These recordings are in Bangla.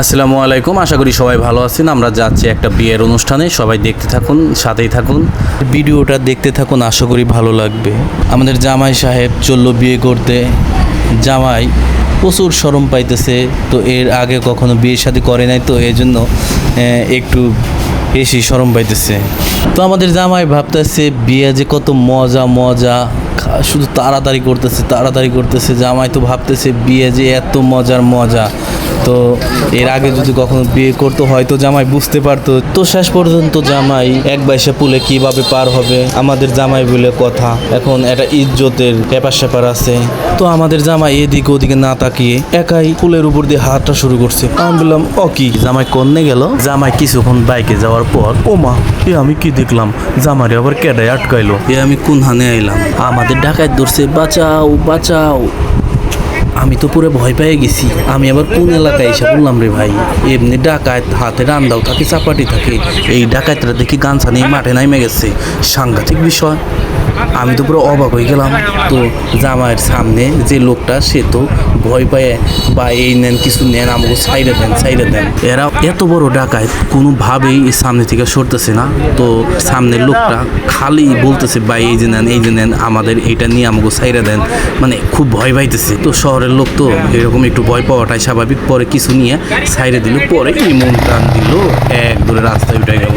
আসসালামু আলাইকুম, আশা করি সবাই ভালো আছেন। আমরা যাচ্ছি একটা বিয়ের অনুষ্ঠানে, সবাই দেখতে থাকুন, সাথেই থাকুন। ভিডিওটা দেখতে থাকুন, আশা করি ভালো লাগবে। আমাদের জামাই সাহেব চলল বিয়ে করতে। জামাই প্রচুর শরম পাইতেছে, তো এর আগে কখনো বিয়ে শাদী করে নাই, তো এই জন্য একটু বেশি শরম পাইতেছে। তো আমাদের জামাই ভাবতেছে, বিয়ে যে কত মজা মজা শুধু তাড়াতাড়ি করতেছে তাড়াতাড়ি করতেছে। জামাই তো ভাবতেছে, বিয়ে যে এত মজার মজা। তো এর আগে যদি কখনো বিয়ে করতো হয়তো জামাই বুঝতে পারতো। তো শেষ পর্যন্ত জামাই এক বাইশে পুলে কীভাবে পার হবে আমাদের জামাই বলে কথা। এখন একটা ইজ্জতের ব্যাপার স্যাপার আছে। তো আমাদের জামাই এদিকে ওদিকে না তাকিয়ে একাই পুলের উপর দিয়ে হাতটা শুরু করছে। আমি বললাম ও কি? জামাই কন্যে গেল। জামাই কিছুক্ষণ বাইকে যাওয়ার পর ও মা এ আমি কি দেখলাম? জামারে আবার কেডায় আটকাইলো। এ আমি কোন হানে আইলাম? আমাদের ডাকাত ধরছে বাঁচাও বাঁচাও। আমি তো পুরো ভয় পেয়ে গেছি। আমি আবার কোন এলাকায় এসে বললাম রে ভাই? এমনি ডাকাত হাতে রান্দাও থাকে চাপাটি থাকে। এই ডাকাতরা দেখি গান নিয়ে মাঠে নামে গেছে। সাংঘাতিক বিষয়। আমি তো পুরো অবাক হয়ে গেলাম। তো জামাইয়ের সামনে যে লোকটা, সে তো ভয় পায়, বা এই নেন, কিছু নেন, আমাকে সাইডে দেন সাইডে দেন। এরা এত বড় ডাকায় কোনোভাবেই এই সামনে থেকে সরতেছে না। তো সামনের লোকটা খালি বলতেছে, বা এই যে নেন, এই যে নেন, আমাদের এটা নিয়ে আমাকে সাইডে দেন। মানে খুব ভয় পাইতেছে। তো শহরের লোক তো এরকম একটু ভয় পাওয়াটাই স্বাভাবিক। পরে কিছু নিয়ে সাইডে দিল। পরে ইমন টান দিল। এক দূরে রাস্তায় উঠে গেল।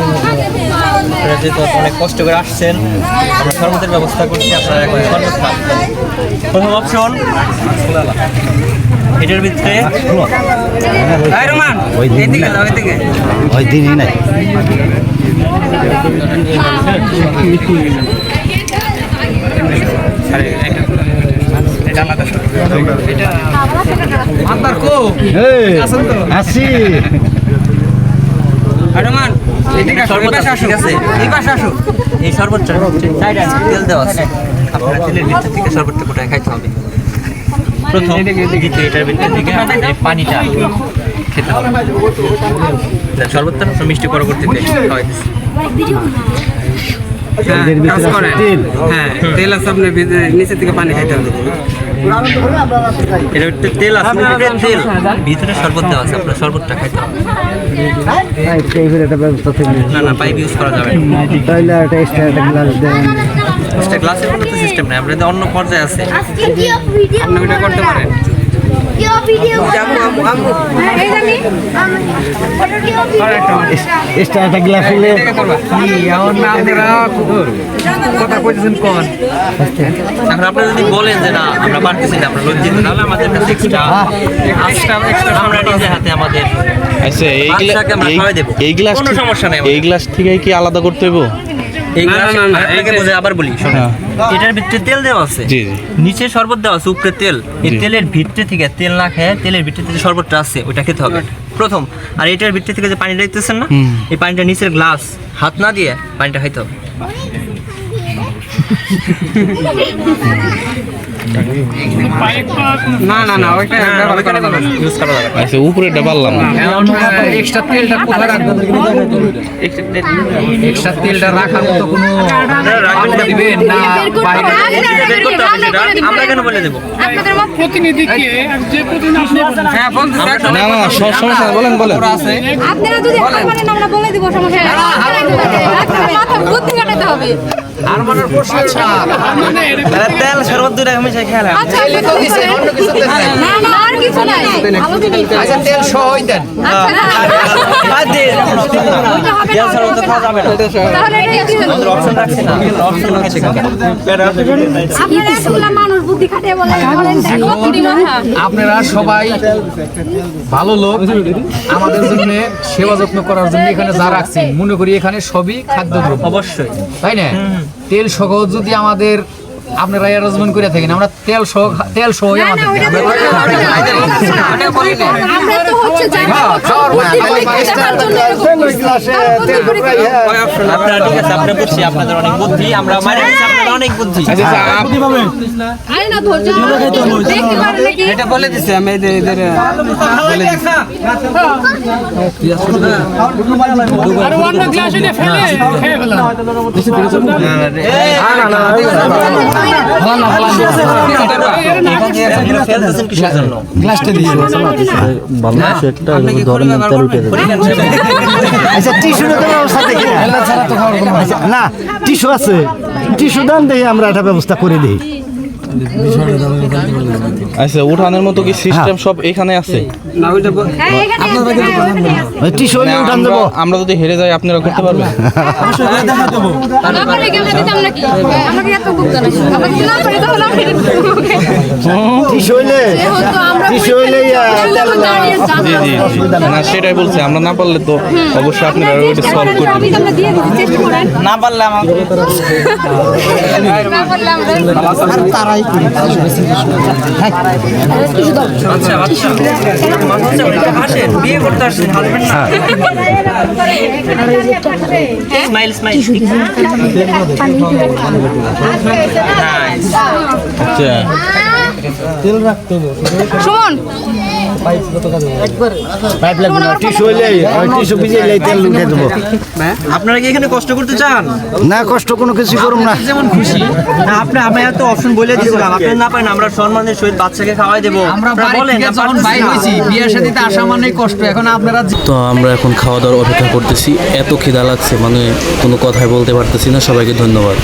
যেহেতু অনেক কষ্ট করে আসছেন আমরা শরবতের ব্যবস্থা করছি আপনারা এখন শরবত খান। প্রথম অপশন এটার ভিতরে ওই দিনই নাই। আছে। এই তেল দেওয়া আছে। আপনারা তেলের ভিতর থেকে শরবতটা কোটায় খাইতে হবে। প্রথম দ্বিতীয় এটার ভিতর থেকে এই পানিটা খেতে হবে। মিষ্টি পরবর্তীতে খাওয়াইতেছি হ্যাঁ, হ্যাঁ তেল আছে আপনার নিচে থেকে পানি খাইতে হবে। এটার ভিতরে তেল আছে তেল। ভিতরে শরবত দেওয়া আছে আপনার শরবতটা খাইতে হবে। একটা না না পাইপ ইউজ করা যাবে না। তাইলে একটা এক্সট্রা একটা গ্লাস দেন এক্সট্রা গ্লাসের কোনো তো সিস্টেম নেই আমরা অন্য পর্যায়ে আছে আপনি ওটা করতে পারেন। একটা গ্লাস হলে আপনারা কথা কইতেছেন কোন এখন আপনারা যদি বলেন যে না আমরা পারতেছি না আমরা লজ্জিত তাহলে আমাদের কাছে এক্সট্রা এক্সট্রা এক্সট্রা আমরা নিজে হাতে আমাদের আচ্ছা এই দেবো। এই গ্লাস কোনো সমস্যা নেই এই গ্লাস থেকে কি আলাদা করতে হবে এই না, না, না, আপনাকে এই যে- বুঝে আবার বলি শোনেন। এটার ভিতরে তেল দেওয়া আছে। জি, জি। নিচে শরবত দেওয়া আছে উপরে তেল। এই তেলের ভিতরে থেকে তেল না খেয়ে তেলের ভিতরে থেকে শরবতটা আছে ওটা খেতে হবে। প্রথম আর এটার ভিতরে থেকে যে পানিটা দিতেছেন না এই পানিটা নিচের গ্লাস হাত না দিয়ে পানিটা খাইতে হবে। না না না ওইটা ব্যবহার করা যাবে না। ইউজ করা যাবে আচ্ছা উপরেটা পারলাম এক্সট্রা তেলটা কোথায় রাখব? এক্সট্রা তেলটা রাখার মতো কোনো রাখবেন দিবেন না বাইরে বের করতে হবে সেটা। আমরা কেন বলে দেবো? আপনাদের মত হ্যাঁ বলতে না না সমস্যা বলেন বলেন। আপনারা যদি বলেন। আমরা বলে দিব সমস্যা। মাথা বুদ্ধি কাটাতে হবে। তেল শরবত দুইটা মিশে খেলে আচ্ছা না না আর কিছু নাই ভালো জিনিস আচ্ছা তেল সহই দেন আচ্ছা ওইটা তেল না শরবত তো খাওয়া যাবে না তাহলে এটা কি হলো? অপশন রাখছি না অপশন রাখছি আপনারা এতগুলা মানুষ বুদ্ধি খাটিয়ে বলেন দেখো বুদ্ধি মাথা আপনারা সবাই ভালো লোক আমাদের জন্য সেবা যত্ন করার জন্য এখানে যা রাখছেন মনে করি এখানে সবই খাদ্যদ্রব্য অবশ্যই তাই না তেল সহ যদি আমাদের আপনারা অ্যারেঞ্জমেন্ট করে থাকেন আমরা তেল সহ তেল সহ আপনাদের অনেক বুদ্ধি আচ্ছা আচ্ছা, আরে বলে দিছে আমি এদের এদের বলে ফেলতেছেন কিসের জন্য আপনি কি ধরেন তেল উঠে আচ্ছা তো ব্যবস্থা না। আচ্ছা, টিস্যু আছে। টিস্যু দান দেখি আমরা একটা ব্যবস্থা করে দিই। আচ্ছা উঠানের মতো কি সিস্টেম সব এখানে আছে? হ্যাঁ হ্যাঁ, আমরা দেবো। আমরা যদি হেরে যাই আপনারা করতে পারবেন? সেটাই বলছি আমরা না পারলে তো অবশ্যই আপনারা ওইটা সলভ করে আমি দিবেন। আমরা দিয়ে দিচ্ছি, চেষ্টা করেন। না পারলে তারাই আচ্ছা আচ্ছা। আসেন বিয়ে করতে আসছেন হাজবেন্ড না। স্মাইল স্মাইল আচ্ছা। সুমন পাইপ লাগবে না টিস্যু হইলে টিস্যু ভিজিয়ে তেল উঠে দেবো আপনারা কি এখানে কষ্ট করতে চান? না কষ্ট কোনো কিছু করুম না। না আপনি আমি এত অপশন বলে দিয়েছিলাম আপনি না পারেন আমরা সম্মানের সহিত বাচ্চাকে খাওয়াই দেবো। আমরা বলেন যখন পারতেছি বাইর বিয়ের সাথে আসা মানে কষ্ট। এখন আপনারা তো আমরা এখন খাওয়া দাওয়ার অপেক্ষা করতেছি। এত খিদা লাগছে মানে কোনো কথাই বলতে পারতেছি না। সবাইকে ধন্যবাদ।